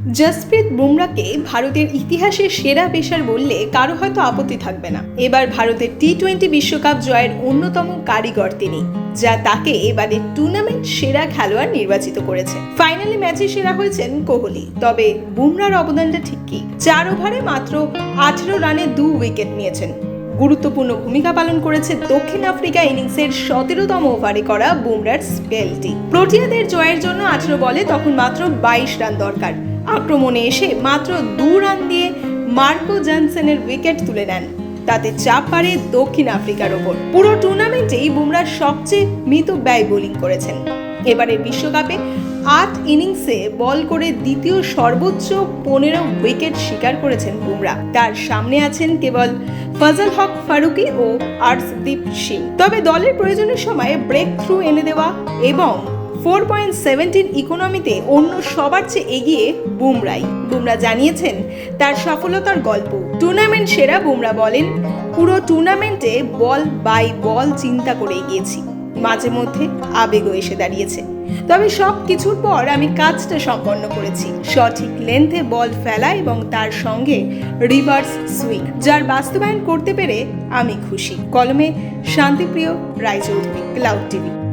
জসপ্রীত বুমরাকে ভারতের ইতিহাসের সেরা পেশার বললে কারও হয়তো আপত্তি থাকবে না। এবার ভারতের টি টোয়েন্টি বিশ্বকাপ জয়ের অন্যতম কারিগর তিনি, যা তাকে এবারে টুর্নামেন্ট সেরা খেলোয়াড় নির্বাচিত করেছে। ফাইনালি ম্যাচে সেরা হয়েছেন কোহলি, তবে বুমরার অবদানটা ঠিক কি? চার ওভারে মাত্র আঠেরো রানে দু উইকেট নিয়েছেন। গুরুত্বপূর্ণ ভূমিকা পালন করেছে দক্ষিণ আফ্রিকা ইনিংসের সতেরোতম ওভারে করা বুমরার স্পেলটি। প্রোটিয়াদের জয়ের জন্য আঠেরো বলে তখন মাত্র বাইশ রান দরকার। আক্রমণে এসে মাত্র দু রান দিয়ে মার্কো জনসনের উইকেট তুলে নেন। তাতে চাপ পারে দক্ষিণ আফ্রিকার ওপর। পুরো টুর্নামেন্টেই বুমরার সবচেয়ে মৃত ব্যয় বোলিং করেছেন। এবারে বিশ্বকাপে আট ইনিংসে বল করে দ্বিতীয় সর্বোচ্চ পনেরো উইকেট শিকার করেছেন বুমরা তার সামনে আছেন কেবল ফজল হক ফারুকি ও আর্শদীপ সিং। তবে দলের প্রয়োজনের সময় ব্রেক থ্রু এনে দেওয়া এবং ফোর পয়েন্ট সেভেন্টিন ইকোনমিতে অন্য সবার চেয়ে এগিয়ে বুমরাই। বুমরা জানিয়েছেন, তার সফলতার গল্প। টুর্নামেন্ট সেরা, বুমরা বলেন, পুরো টুর্নামেন্টে বল বাই বল চিন্তা করে এগিয়েছি। মাঝে মধ্যে আবেগও এসে দাঁড়িয়েছে। তবে সব কিছুর পর আমি কাজটা সম্পন্ন করেছি। সঠিক লেন্থে বল ফেলা এবং তার সঙ্গে রিভার্স সুইং যার বাস্তবায়ন করতে পেরে আমি খুশি। কলমে শান্তিপ্রিয় রায়চৌধুরী ক্লাউড টিভি।